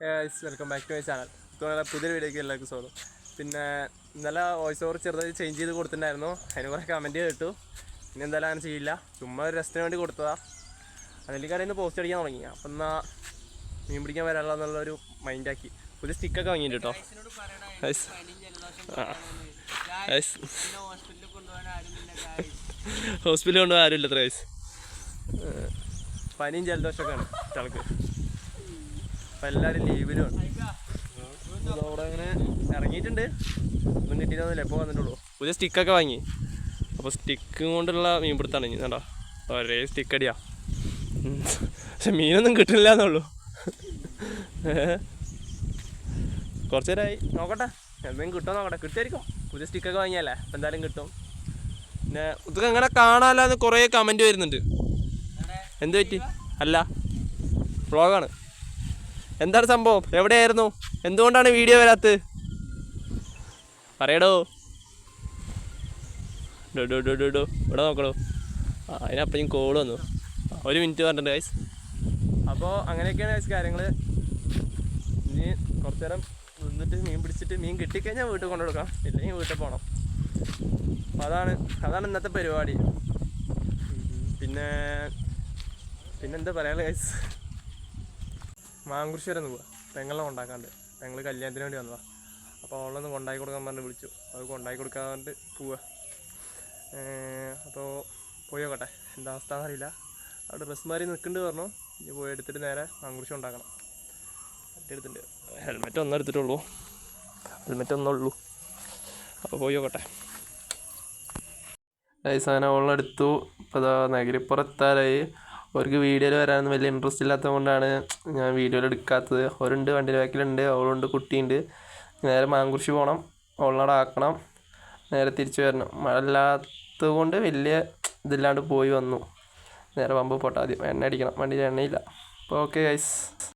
Welcome back to my channel ഇപ്പോൾ പുതിയൊരു വീഡിയോക്ക് എല്ലാവർക്കും സ്വാഗതം. പിന്നെ ഇന്നലെ വോയിസ് ഓവർ ചെറുതായി ചേഞ്ച് ചെയ്ത് കൊടുത്തിട്ടുണ്ടായിരുന്നു. അതിന് കുറേ കമന്റ് കേട്ടു. പിന്നെ എന്തായാലും അങ്ങനെ ചെയ്യില്ല. ചുമ്മാ ഒരു രസത്തിന് വേണ്ടി കൊടുത്തതാ. അതിലേക്ക് ഇന്ന് പോസ്റ്റ് അടിക്കാൻ തുടങ്ങി. അപ്പം എന്നാൽ മീൻ പിടിക്കാൻ വരാനുള്ള എന്നുള്ളൊരു മൈൻഡാക്കി പുതിയ സ്റ്റിക്കൊക്കെ വാങ്ങിയിട്ട് കേട്ടോ. ഹോസ്പിറ്റലിൽ കൊണ്ടുപോകാൻ ആരുമില്ല പനിയും ജലദോഷമൊക്കെയാണ് കുട്ടികൾക്ക് അപ്പം എല്ലാവരും ലീവിലും അവിടെ അങ്ങനെ ഇറങ്ങിയിട്ടുണ്ട്. ഒന്നും കിട്ടിയിട്ടൊന്നുമില്ല എപ്പോൾ വന്നിട്ടുള്ളൂ. പുതിയ സ്റ്റിക്കൊക്കെ വാങ്ങി. അപ്പോൾ സ്റ്റിക്ക് കൊണ്ടുള്ള മീൻ പിടുത്താണ് ഇനി കേട്ടോ ഒരേ സ്റ്റിക്ക് അടിയാ. പക്ഷെ മീനൊന്നും കിട്ടില്ല എന്നുള്ളൂ. കുറച്ച് നേരമായി നോക്കട്ടെ. എന്തെങ്കിലും കിട്ടുമോ നോക്കട്ടെ. കിട്ടുമായിരിക്കും. പുതിയ സ്റ്റിക്കൊക്കെ വാങ്ങിയല്ലേ? അപ്പം എന്തായാലും കിട്ടും. പിന്നെ ഇതൊക്കെ അങ്ങനെ കാണാല്ലാന്ന് കുറേ കമന്റ് വരുന്നുണ്ട്. എന്ത് പറ്റി? അല്ല. വ്ളോഗാണ് എന്താണ് സംഭവം? എവിടെയായിരുന്നു? എന്തുകൊണ്ടാണ് വീഡിയോ വരാത്തത്? പറയടോ. ഡോ ഡോ ഡോ ഡോ ഇവിടെ നോക്കണോ? ആ അതിനപ്പോഴും കോൾ വന്നു. ഒരു മിനിറ്റ് പറഞ്ഞിട്ടുണ്ട് ഗൈസ് അപ്പോൾ അങ്ങനെയൊക്കെയാണ് ഗൈസ് കാര്യങ്ങൾ ഇനി കുറച്ച് നേരം നിന്നിട്ട് മീൻ പിടിച്ചിട്ട് മീൻ കിട്ടിക്കഴിഞ്ഞാൽ വീട്ടിൽ കൊണ്ടു കൊടുക്കാം. ഇല്ലെങ്കിൽ വീട്ടിൽ പോകണം അതാണ് അതാണ് ഇന്നത്തെ പരിപാടി. പിന്നെ പിന്നെന്താ പറയാനുള്ള ഗൈസ് മാങ്കുറിശ്ശി വരെ ഒന്ന് പോവാ. പെങ്ങളെ കൊണ്ടാക്കാണ്ട്. ഞങ്ങൾ കല്യാണത്തിന് വേണ്ടി വന്നതാ. അപ്പോൾ അവളൊന്ന് കൊണ്ടാക്കി കൊടുക്കാൻ പറഞ്ഞ് വിളിച്ചു. അത് കൊണ്ടാക്കി കൊടുക്കാണ്ട് പോവാ. അപ്പോൾ പോയി നോക്കട്ടെ. എന്താ അവസ്ഥ എന്നറിയില്ല. അവിടെ ഡ്രസ് മാറി നിൽക്കുന്നുണ്ട് പറഞ്ഞു. ഇനി പോയി എടുത്തിട്ട് നേരെ മാങ്കുറിശ്ശി ഉണ്ടാക്കണം എടുത്തിട്ടുണ്ട്. ഹെൽമെറ്റ് ഒന്നും എടുത്തിട്ടുള്ളൂ. ഹെൽമെറ്റ് ഒന്നേ ഉള്ളൂ. അപ്പോൾ പോയി നോക്കട്ടെ. സാധനം അവളെടുത്തു. ഇപ്പോൾ അതാ നഗരിപ്പുറത്താറായി അവർക്ക് വീഡിയോയിൽ വരാനൊന്നും വലിയ ഇൻട്രസ്റ്റ് ഇല്ലാത്തത് കൊണ്ടാണ് ഞാൻ വീഡിയോയിൽ എടുക്കാത്തത്. അവരുണ്ട് വണ്ടിയുടെ ബാക്കിലുണ്ട് അവളുണ്ട് കുട്ടിയുണ്ട്. നേരെ മാങ്കുറിശി പോകണം അവളിനോട് ആക്കണം നേരെ തിരിച്ചു വരണം. മഴ ഇല്ലാത്തത് കൊണ്ട് വലിയ ഇതില്ലാണ്ട് പോയി വന്നു. നേരെ പമ്പ് പോട്ടെ ആദ്യം എണ്ണ അടിക്കണം. വണ്ടിയിൽ എണ്ണയില്ല. അപ്പോൾ ഓക്കെ ഗൈസ്